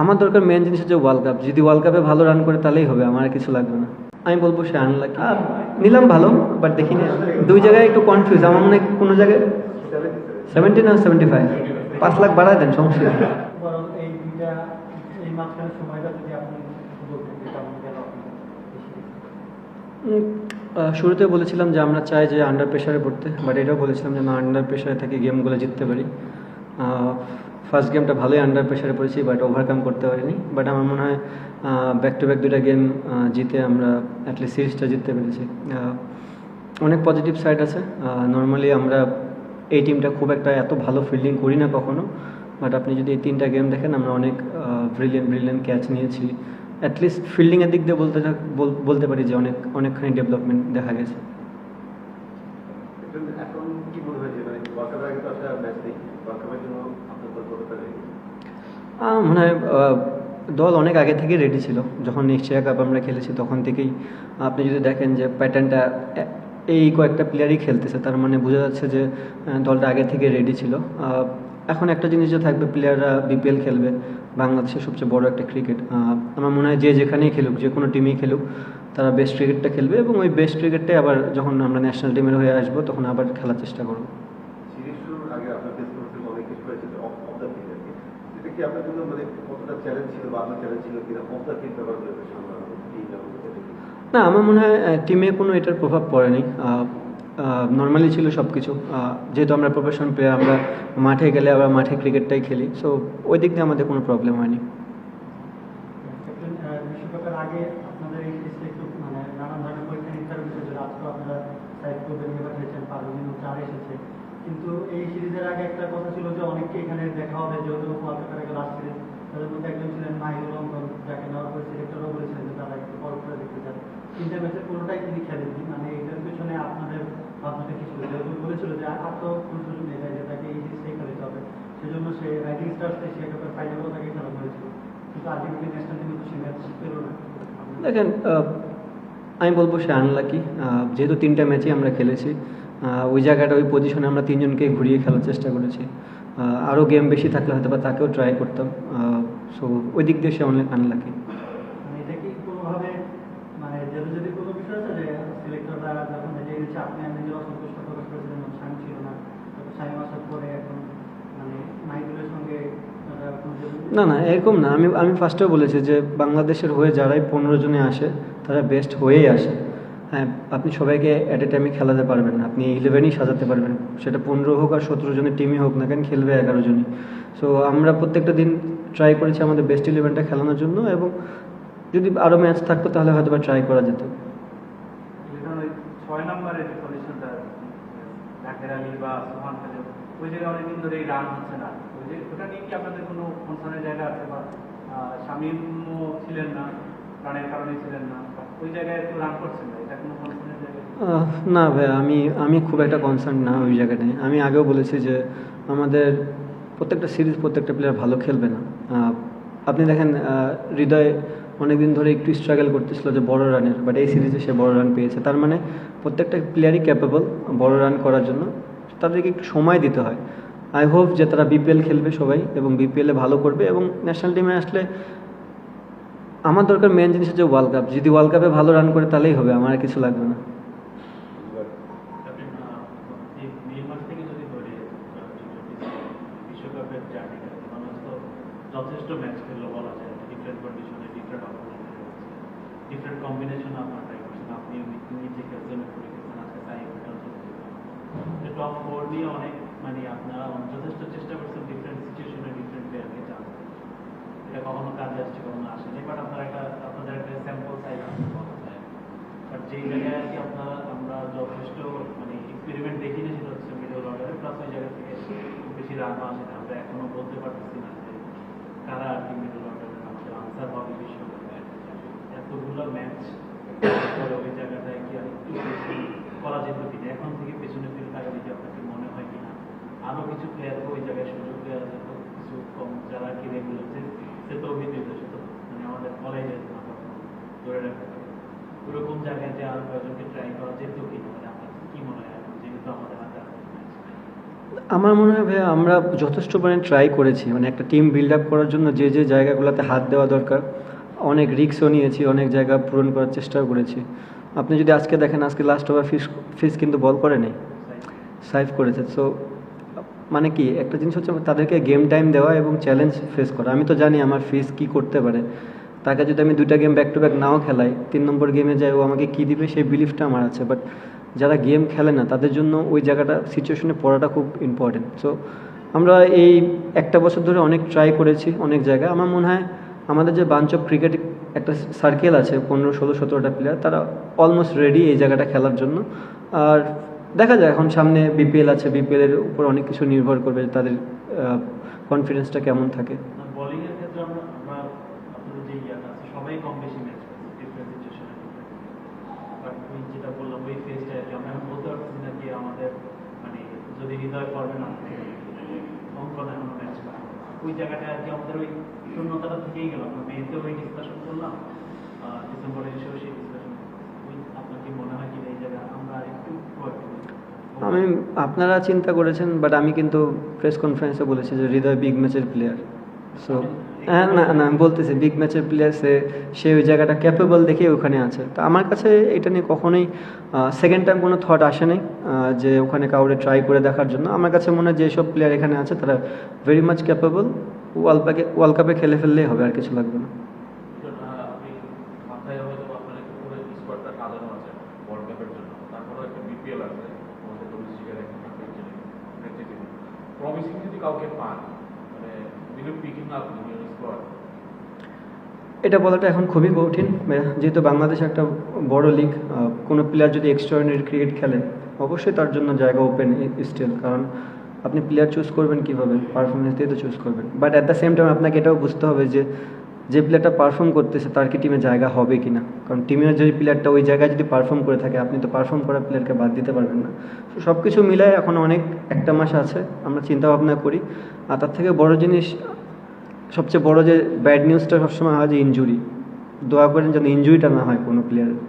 আমার দরকার মেন জিনিস হচ্ছে ওয়ার্ল্ড কাপ যদি ওয়ার্ল্ড কাপে ভালো রান করে তাহলেই হবে আমার কিছু লাগবে না। আমি বলব সে আনলাকি নিলাম ভালো বাট দেখিনি। দুই জায়গায় একটু কনফিউজ আমার মনে হয় কোনো জায়গায়? সেভেন্টি না সেভেন্টি ফাইভ পাঁচ লাখ বাড়ায় দেন সমস্যা শুরুতে বলেছিলাম যে আমরা চাই যে আন্ডার প্রেশারে পড়তে বাট এটাও বলেছিলাম যে না আন্ডার প্রেশারে থেকে গেমগুলো জিততে পারি। ফার্স্ট গেমটা ভালোই আন্ডার প্রেশারে পড়েছি বাট ওভারকাম করতে পারিনি। বাট আমার মনে হয় ব্যাক টু ব্যাক দুটা গেম জিতে আমরা অ্যাটলিস্ট সিরিজটা জিততে পেরেছি। অনেক পজিটিভ সাইড আছে। নর্মালি আমরা এই টিমটা খুব একটা এত ভালো ফিল্ডিং করি না কখনো। বাট আপনি যদি এই তিনটা গেম দেখেন, আমরা অনেক ব্রিলিয়েন্ট ব্রিলিয়েন্ট ক্যাচ নিয়েছি। অ্যাটলিস্ট ফিল্ডিংয়ের দিক দিয়ে বলতে বলতে পারি যে অনেক, অনেকখানি ডেভেলপমেন্ট দেখা গেছে ওয়ার্ল্ড কাপের আগে তো আসলে ম্যাচ নেই ওয়ার্ল্ড কাপের জন্য আপনার দল কতটা ready? আহ, মনে হয় দল অনেক আগে থেকেই রেডি ছিল। যখন এশিয়া কাপ আমরা খেলেছি, তখন থেকেই আপনি যদি দেখেন যে প্যাটার্নটা এই কয়েকটা প্লেয়ারই খেলতেছে, তার মানে বোঝা যাচ্ছে যে দলটা আগে থেকে রেডি ছিল। এখন একটা জিনিস যে থাকবে প্লেয়াররা বিপিএল খেলবে, বাংলাদেশের সবচেয়ে বড় একটা ক্রিকেট আমার মনে হয় যে যেখানেই খেলুক, যে কোনো টিমেই খেলুক, তারা বেস্ট ক্রিকেটটা খেলবে এবং ওই বেস্ট ক্রিকেটটাই আবার যখন আমরা ন্যাশনাল টিমের হয়ে আসব, তখন আবার খেলার চেষ্টা করব সিরিজ শুরুর আগে আপনার ফেস করতে অনেক কিছু হয়েছে যে অফ অফ দ্য ফিল্ড আর কি আপনার জন্য মানে কতটা চ্যালেঞ্জ ছিল বা আপনার চ্যালেঞ্জ ছিল কিনা? কতটা চিন্তা করা। না, আমার মনে হয় টিমে কোনো এটার প্রভাব পড়েনি। নর্মালি ছিল সব কিছু যেহেতু আমরা প্রফেশন প্লেয়ার আমরা মাঠে গেলে আবার মাঠে ক্রিকেটটাই খেলি। সো ওই দিক দিয়ে আমাদের কোনো প্রবলেম হয়নি ক্যাপ্টেন, আহ, বিশ্বকাপের আগে আপনাদের এই সিরিজটা একটু মানে নানান ধরনের পরীক্ষা নিরীক্ষার বিষয় ছিল আজকে আপনারা সাইড করবেন নিয়ে পাঠিয়েছেন পারভিন চার এসেছে কিন্তু এই সিরিজের আগে একটা কথা ছিল যে অনেককে এখানে দেখা হবে ওয়ার্ল্ড কাপের আগে লাস্ট সিরিজ তাদের মধ্যে একজন ছিলেন মাহিদুর রহমান, যাকে নেওয়ার পরে সিলেক্টরও বলেছিলেন যে তারা একটু পর করে দেখতে চান তিনটা ম্যাচের কোনোটাই তিনি খেলেননি মানে এটার পেছনে আপনাদের ভাবনাটা কি ছিল? যেহেতু বলেছিল যে আর তো কোনো সুযোগ নেই যে তাকে এই সিরিজটাই খেলতে হবে, সেজন্য সে রাইটিং স্টার্স এশিয়া কাপের ফাইনালও তাকে খেলা হয়েছিল কিন্তু আলটিমেটলি ন্যাশনাল টিমে তো সে ম্যাচ পেল না। দেখেন আমি বলব সে আনলাকি যেহেতু তিনটা ম্যাচই আমরা খেলেছি ওই জায়গাটা ওই পজিশনে আমরা তিনজনকে ঘুরিয়ে খেলার চেষ্টা করেছি। আরও গেম বেশি থাকলে হয়তো বা তাকেও ট্রাই করতাম। সো ওই দিক দিয়ে সে অনেক আনলাকি মানে এটা কি কোনোভাবে মানে না মানে না না এরকম না। আমি আমি ফার্স্টেও বলেছি যে বাংলাদেশের হয়ে যারাই পনেরো জনে আসে তারা বেস্ট হয়েই আসে। আপনি সবাইকে অ্যাট এ টাইমে খেলাতে পারবেন আপনি ইলেভেনই সাজাতে পারবেন। সেটা পনেরো হোক আর সতেরো জনের টিমই হোক না কেন, খেলবে এগারো জনই। সো আমরা প্রত্যেকটা দিন ট্রাই করেছি আমাদের বেস্ট ইলেভেনটা খেলানোর জন্য এবং যদি আরও ম্যাচ থাকতো তাহলে হয়তো বা ট্রাই করা যেত। ওই রান হচ্ছে না। ওই যে আপনাদের কোনো জায়গা আছে বা কারণে ছিলেন না? না? ভাই আমি আমি খুব একটা কনসার্ন না ওই জায়গাটায় আমি আগেও বলেছি যে আমাদের প্রত্যেকটা সিরিজ প্রত্যেকটা প্লেয়ার ভালো খেলবে না। আপনি দেখেন হৃদয় অনেকদিন ধরে একটু স্ট্রাগল করতেছিল যে বড় রানের বাট এই সিরিজে সে বড় রান পেয়েছে। তার মানে প্রত্যেকটা প্লেয়ারই ক্যাপেবল বড় রান করার জন্য তাদেরকে একটু সময় দিতে হয়। আই হোপ যে তারা বিপিএল খেলবে সবাই এবং বিপিএলে ভালো করবে এবং ন্যাশনাল টিমে আসলে আমার দরকার মেন জিনিস হচ্ছে ওয়ার্ল্ড কাপ যদি ওয়ার্ল্ড কাপে ভালো রান করে তাহলেই হবে, আমার কিছু লাগবে না ক্যাপ্টেন এই মে মাস থেকে যদি ধরে বিশ্বকাপের জার্নিটা বাংলাদেশ তো যথেষ্ট ম্যাচ খেললো বলা যায় ডিফারেন্ট কন্ডিশনে ডিফারেন্ট অপোনেন্ট ডিফারেন্ট কম্বিনেশন আপনার ট্রাই করছেন আপনি নিজে খেলছেন করে খেলছেন আজকে তাই টপ ফোর নিয়ে অনেক মানে আপনারা যথেষ্ট চেষ্টা করছেন ডিফারেন্ট সিচুয়েশনে ডিফারেন্ট প্লেয়ারকে চান্স এটা কখনো কাজে আসছে কখনো আসেনি বাট আপনার একটা আপনাদের একটা স্যাম্পল সাইজ আছে বলা যায় বাট যেই জায়গায় আর কি আপনারা আমরা যথেষ্ট মানে এক্সপেরিমেন্ট দেখিনি সেটা হচ্ছে মিডল অর্ডারে প্লাস ওই জায়গা থেকে খুব বেশি রানও আমরা এখনও বলতে পারতেছি না যে কারা মিডল আমাদের আনসার হবে বিশ্বকাপে এতগুলো ম্যাচ ওই জায়গাটায় কি আর একটু করা কিনা এখন থেকে পেছনে ফিরে তাকালে যে আপনাকে মনে হয় কিনা আরও কিছু প্লেয়ারকে ওই জায়গায় সুযোগ দেওয়া যেত কিছু কম যারা কি রেগুলার সে তো অভিযোগ সেটা মানে আমাদের বলাই যেত না তখন ধরে রাখতে পারে ওরকম জায়গায় যে আরও কয়েকজনকে ট্রাই করা যেত কি মানে আপনার কি মনে হয় এখন যেহেতু আমাদের হাতে আছে match? আমার মনে হয় ভাইয়া, আমরা যথেষ্ট পরিমাণে ট্রাই করেছি। মানে একটা টিম বিল্ড আপ করার জন্য যে যে জায়গাগুলোতে হাত দেওয়া দরকার, অনেক রিস্কও নিয়েছি, অনেক জায়গা পূরণ করার চেষ্টাও করেছি। আপনি যদি আজকে দেখেন, আজকে লাস্ট ওভার ফিস ফিস কিন্তু বল করেনি সাইভ করেছে। সো মানে কি, একটা জিনিস হচ্ছে তাদেরকে গেম টাইম দেওয়া এবং চ্যালেঞ্জ ফেস করা। আমি তো জানি আমার ফিস কি করতে পারে। তাকে যদি আমি দুটা গেম ব্যাক টু ব্যাক নাও খেলাই, তিন নম্বর গেমে যাই, ও আমাকে কী দিবে সেই বিলিফটা আমার আছে। বাট যারা গেম খেলে না, তাদের জন্য ওই জায়গাটা সিচুয়েশনে পড়াটা খুব ইম্পর্টেন্ট সো আমরা এই একটা বছর ধরে অনেক ট্রাই করেছি অনেক জায়গায়। আমার মনে হয় আমাদের যে বাঞ্চ অফ ক্রিকেট একটা সার্কেল আছে, পনেরো, ষোলো, সতেরোটা প্লেয়ার তারা অলমোস্ট রেডি এই জায়গাটা খেলার জন্য। আর দেখা যায়, এখন সামনে বিপিএল আছে বিপিএলের উপর অনেক কিছু নির্ভর করবে তাদের কনফিডেন্সটা কেমন থাকে বোলিং এর ক্ষেত্রে আমরা আমরা আপনাদের যে ইয়াটা আছে সবাই কম বেশি ম্যাচ ডিফারেন্ট সিচুয়েশনে বাট ওই যেটা বললাম ওই ফেজটা আর কি আমরা এখন বলতে পারছি না যে আমাদের মানে যদি হৃদয় করবে না অঙ্কন এখন ম্যাচ ওই জায়গাটা আর কি আমাদের ওই শূন্যতাটা থেকেই গেল। আমরা মেয়েতে ওই ডিসকাশন করলাম ডিসেম্বরে এসেও সেই ডিসকাশন ওই আপনার কি মনে হয় কি এই জায়গা আমরা একটু আমি, আপনারা চিন্তা করেছেন বাট আমি কিন্তু প্রেস কনফারেন্সে বলেছি যে হৃদয় বিগ ম্যাচের প্লেয়ার সো হ্যাঁ না না, আমি বলতেছি বিগ ম্যাচের প্লেয়ার সে সে ওই জায়গাটা ক্যাপেবল দেখে ওখানে আছে। তো আমার কাছে এটা নিয়ে কখনোই সেকেন্ড টাইম কোনো থট আসে নাই যে ওখানে কাউরে ট্রাই করে দেখার জন্য। আমার কাছে মনে হয় যেসব প্লেয়ার এখানে আছে, তারা ভেরি মাচ ক্যাপেবল ওয়ার্ল্ড কাপে ওয়ার্ল্ড কাপে খেলে ফেললেই হবে, আর কিছু লাগবে না আপনি মাথায় হয়তো আপনার একটু করে স্কোয়াডটা সাজানো আছে ওয়ার্ল্ড কাপের জন্য তারপরে একটা বিপিএল আছে আমাদের ডোমেস্টিকের একটা প্রমিসিং যদি কাউকে পান মানে will picking up in your squad এটা বলাটা এখন খুবই কঠিন যেহেতু বাংলাদেশ একটা বড় লিগ কোনো প্লেয়ার যদি এক্সট্রাঅর্ডিনারি ক্রিকেট খেলে, অবশ্যই তার জন্য জায়গা ওপেন স্টিল কারণ আপনি প্লেয়ার চুজ করবেন কীভাবে পারফরমেন্স দিয়ে তো চুজ করবেন। But at the same time আপনাকে এটাও বুঝতে হবে যে যে প্লেয়ারটা পারফর্ম করতেছে, তার কি টিমে জায়গা হবে কি না কারণ টিমের যে প্লেয়ারটা ওই জায়গায় যদি পারফর্ম করে থাকে, আপনি তো পারফর্ম করা প্লেয়ারকে বাদ দিতে পারবেন না। তো সব কিছু মিলায় এখন অনেক, একটা মাস আছে, আমরা চিন্তা ভাবনা করি। আর তার থেকে বড় জিনিস, সবচেয়ে বড় যে ব্যাড নিউজটা সবসময় হয় যে ইনজুরি দোয়া করেন যেন ইনজুরিটা না হয় কোনো প্লেয়ারের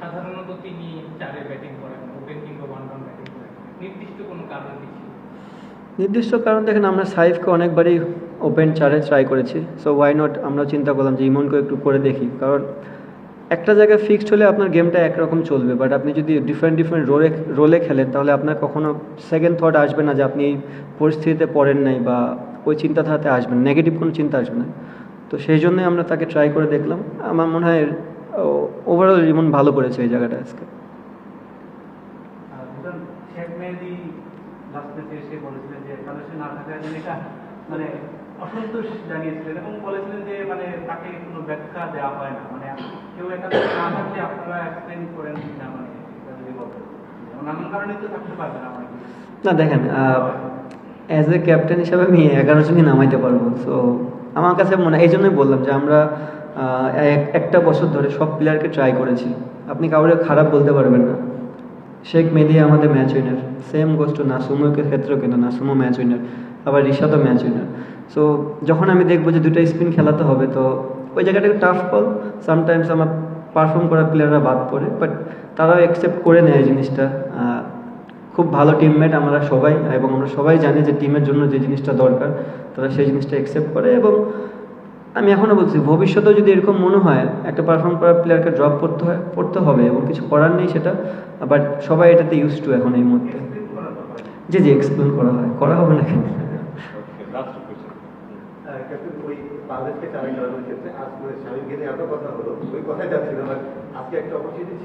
সাধারণত তিনি চারে ব্যাটিং করেন ওপেন কিংবা ওয়ান ডাউন ব্যাটিং করেন। নির্দিষ্ট কোনো কারণ ছিল? নির্দিষ্ট কারণ দেখেন, আমরা সাইফকে অনেকবারই ওপেন চারে ট্রাই করেছি। সো ওয়াই নট আমরা চিন্তা করলাম যে ইমনকে একটু করে দেখি। কারণ একটা জায়গায় ফিক্সড হলে আপনার গেমটা একরকম চলবে। বাট আপনি যদি ডিফারেন্ট ডিফারেন্ট রোলে রোলে খেলেন, তাহলে আপনার কখনো সেকেন্ড থট আসবে না যে, আপনি এই পরিস্থিতিতে পড়েন নাই বা ওই চিন্তাধারাতে আসবেন নেগেটিভ কোনো চিন্তা আসবে না। তো সেই জন্যই আমরা তাকে ট্রাই করে দেখলাম। আমার মনে হয় ওভারঅল ইমন ভালো করেছে এই জায়গাটা আজকে আর ধরুন শেখ মেহেদি এসে বলেছিলেন যে, তাদের সে না থাকার জন্য মানে অসন্তোষ জানিয়েছিলেন এবং বলেছিলেন যে মানে তাকে কোনো ব্যাখ্যা দেওয়া হয় না। মানে কেউ না থাকলে আপনারা এক্সপ্লেন করেন না মানে না দেখেন অ্যাজ এ ক্যাপ্টেন হিসাবে আমি এগারো জনই নামাইতে পারব সো আমার কাছে মনে এই জন্যই বললাম যে, আমরা একটা বছর ধরে সব প্লেয়ারকে ট্রাই করেছি। আপনি কাউরে খারাপ বলতে পারবেন না। শেখ মেদি আমাদের match winner same goes to নাসুমোর ক্ষেত্রেও কিন্তু নাসুমো ম্যাচ উইনার আবার রিশাদও ম্যাচ উইনার সো যখন আমি দেখব যে দুটো স্পিন খেলাতে হবে, তো ওই জায়গাটা একটু টাফ কল সামটাইমস আমার পারফর্ম করা প্লেয়াররা বাদ পড়ে বাট তারাও অ্যাকসেপ্ট করে নেয় জিনিসটা। খুব ভালো টিমমেট আমরা সবাই, এবং আমরা সবাই জানি যে টিমের জন্য যে জিনিসটা দরকার, তারা সেই জিনিসটা অ্যাকসেপ্ট করে এবং আমি এখনও বলছি, ভবিষ্যতেও যদি এরকম মনে হয়, একটা পারফর্ম করা প্লেয়ারকে ড্রপ করতে হয়, পড়তে হবে এবং কিছু করার নেই সেটা বাট সবাই এটাতে ইউজ টু এখন এই মুহূর্তে। হয় জি জি এক্সপ্লেন করা হয়। করা হবে না কেন? লাস্ট ওই বাংলাদেশকে চালাই খেলানোর ক্ষেত্রে আজ স্বামীকে নিয়ে এত কথা হলো ওই কথাই আজকে একটা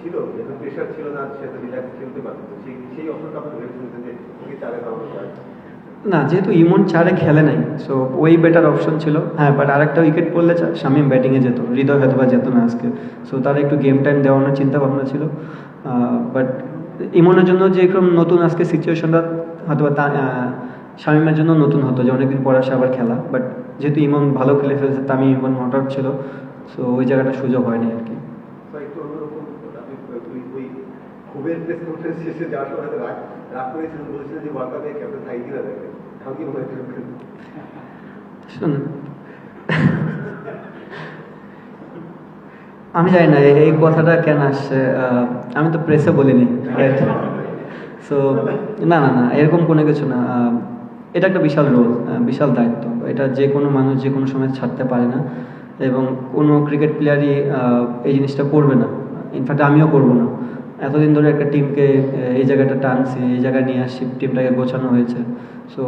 ছিল প্রেশার ছিল না সে তো রিল্যাক্স খেলতে পারতো সেই সেই যে না, যেহেতু ইমন চারে খেলে নাই সো ওই বেটার অপশন ছিল। হ্যাঁ বাট আরেকটা উইকেট পড়লে শামীম ব্যাটিংয়ে যেত, হৃদয় হয়তো বা যেত না আজকে। সো তার একটু গেম টাইম দেওয়ানোর চিন্তা ভাবনা ছিল বাট ইমনের জন্য যে এরকম নতুন আজকে সিচুয়েশনটা হয়তো বা তা- শামীমের জন্য নতুন হতো, যে অনেকদিন পর আসে আবার খেলা। বাট যেহেতু ইমন ভালো খেলে ফেলছে, তামিম ইমন নট আউট ছিল সো ওই জায়গাটা সুযোগ হয়নি আর কি তো একটু অন্যরকম আপনি ওই ওই শেষে যাওয়ার সময় হয়তো রাগ রাগ যে ক্যাপ্টেন আমি জানি না, এই- কথাটা কেন আসছে আমি তো প্রেসে বলিনি সো না না না, এরকম কোনো কিছু না এটা একটা বিশাল রোল বিশাল দায়িত্ব। এটা যে কোনো মানুষ যে কোনো সময় ছাড়তে পারে না, এবং কোনো ক্রিকেট প্লেয়ারই এই জিনিসটা করবে না। ইনফ্যাক্ট আমিও করব না। এতদিন ধরে একটা টিমকে এই জায়গাটা টানছি এই জায়গায় নিয়ে আসছি টিমটাকে গোছানো হয়েছে। সো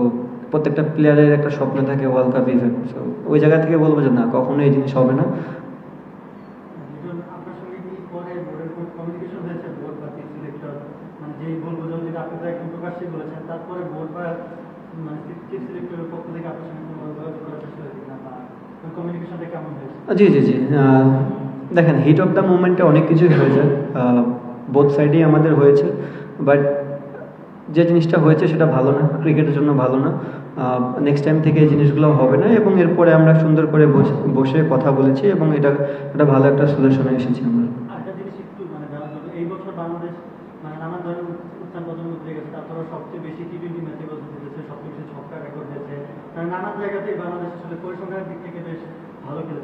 প্রত্যেকটা প্লেয়ারের একটা স্বপ্ন থাকে ওয়ার্ল্ড কাপ ইভেন্ট সো ওই জায়গা থেকে বলব যে না কখনো এই জিনিস হবে না। মানে মানে জি জি জি। দেখেন হিট অফ দ্য মুভমেন্টে অনেক কিছুই হয়েছে বোথ সাইডেই আমাদের হয়েছে বাট যে জিনিসটা হয়েছে সেটা ভালো না, ক্রিকেটের জন্য ভালো না। নেক্সট টাইম থেকে এই জিনিসগুলো হবে না, এবং এরপরে আমরা সুন্দর করে বসে- কথা বলেছি, এবং এটা একটা ভালো একটা সলিউশনে এসেছি আমরা।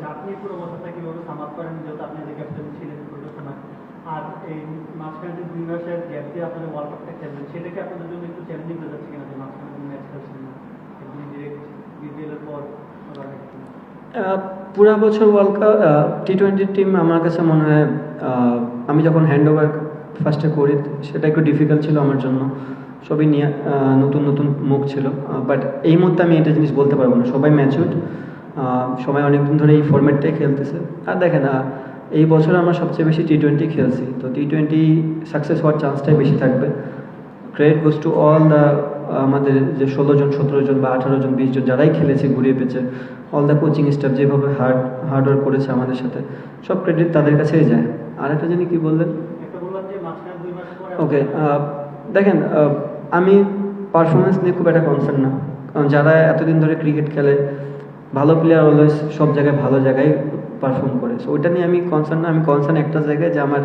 আপনি পুরো কীভাবে সামাপ করেন, যেহেতু আপনি যে ক্যাপ্টেন ছিলেন পুরো সময় আর এই মাঝখানে যে দুই মাসের গ্যাপ দিয়ে আপনাদের ওয়ার্ল্ড কাপটা খেলবেন সেটা কি আপনাদের জন্য একটু চ্যালেঞ্জিং হয়ে যাচ্ছে কিনা যে মাঝখানে কোনো ম্যাচ খেলছেন না? একদম ডিরেক্ট বিপিএল এর পর পুরা বছর world cup T twenty team আমার কাছে মনে হয় আমি যখন হ্যান্ড ওভার ফার্স্টে করি, সেটা একটু ডিফিকাল্ট ছিল আমার জন্য। সবই নিয়ে নতুন নতুন মুখ ছিল। বাট এই মুহূর্তে আমি এটা জিনিস বলতে পারব না। সবাই ম্যাচুড সবাই অনেকদিন ধরে এই ফরম্যাটটাই খেলতেছে। আর দেখেন এই বছর আমরা সবচেয়ে বেশি টি টোয়েন্টি খেলছি। তো টি টোয়েন্টি সাকসেস হওয়ার চান্সটাই বেশি থাকবে। Credit goes to all the আমাদের যে ষোলো জন সতেরো জন বা আঠারো জন বিশ জন যারাই খেলেছে ঘুরিয়ে পেয়েছে অল দ্য কোচিং স্টাফ যেভাবে হার্ড হার্ড ওয়ার্ক করেছে আমাদের সাথে সব ক্রেডিট তাদের কাছেই যায়। আর একটা জানি কি বললেন ওকে দেখেন আমি পারফরমেন্স নিয়ে খুব একটা কনসার্ন না। কারণ যারা এতদিন ধরে ক্রিকেট খেলে ভালো প্লেয়ার অলওয়েজ সব জায়গায় ভালো জায়গায় পারফর্ম করে সো ওইটা নিয়ে আমি কনসার্ন না, আমি কনসার্ন একটা জায়গায় যে আমার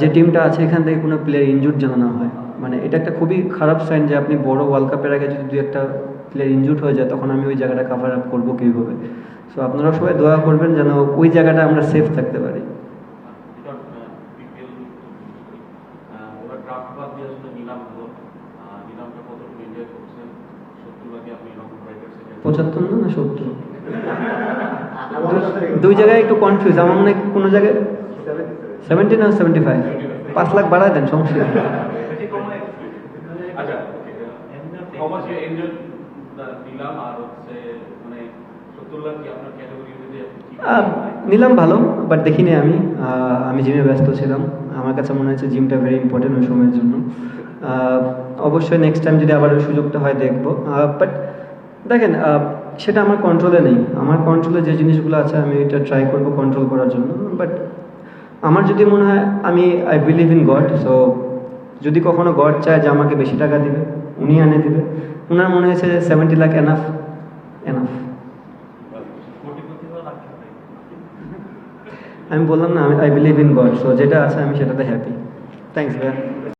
যে টিমটা আছে এখান থেকে কোনো প্লেয়ার ইনজুর যেন না হয়। মানে এটা একটা খুবই খারাপ সাইন যে আপনি বড় ওয়ার্ল্ড কাপের আগে যদি দু একটা প্লেয়ার ইনজুর হয়ে যায়, তখন আমি ওই জায়গাটা কাভার আপ করব কীভাবে? সো আপনারা সবাই দোয়া করবেন যেন ওই জায়গাটা আমরা সেফ থাকতে পারি। পঁচাত্তর না সত্তর? দুই জায়গায় একটু কনফিউজ আমার মনে হয় কোনো জায়গায়? সেভেন্টি না সেভেন্টি ফাইভ পাঁচ লাখ বাড়ায় দেন সমস্যা আচ্ছা নিলাম মানে নিলাম ভালো বাট দেখিনি আমি। আমি জিমে ব্যস্ত ছিলাম। আমার কাছে মনে হচ্ছে জিমটা ভেরি ইম্পর্টেন্ট ওই সময়ের জন্য। অবশ্যই নেক্সট টাইম যদি আবার সুযোগটা হয় দেখব। বাট দেখেন সেটা আমার কন্ট্রোলে নেই। আমার কন্ট্রোলে যে জিনিসগুলো আছে, আমি এটা ট্রাই করব কন্ট্রোল করার জন্য। বাট আমার যদি মনে হয়, আমি I believe in God so যদি কখনো গড চায় যে আমাকে বেশি টাকা দিবে, উনি আনে দিবে। ওনার মনে হয়েছে যে সেভেন্টি লাখ এনাফ এনাফ। আমি বললাম না I believe in God so যেটা আছে আমি সেটাতে হ্যাপি থ্যাংকস ভাইয়া।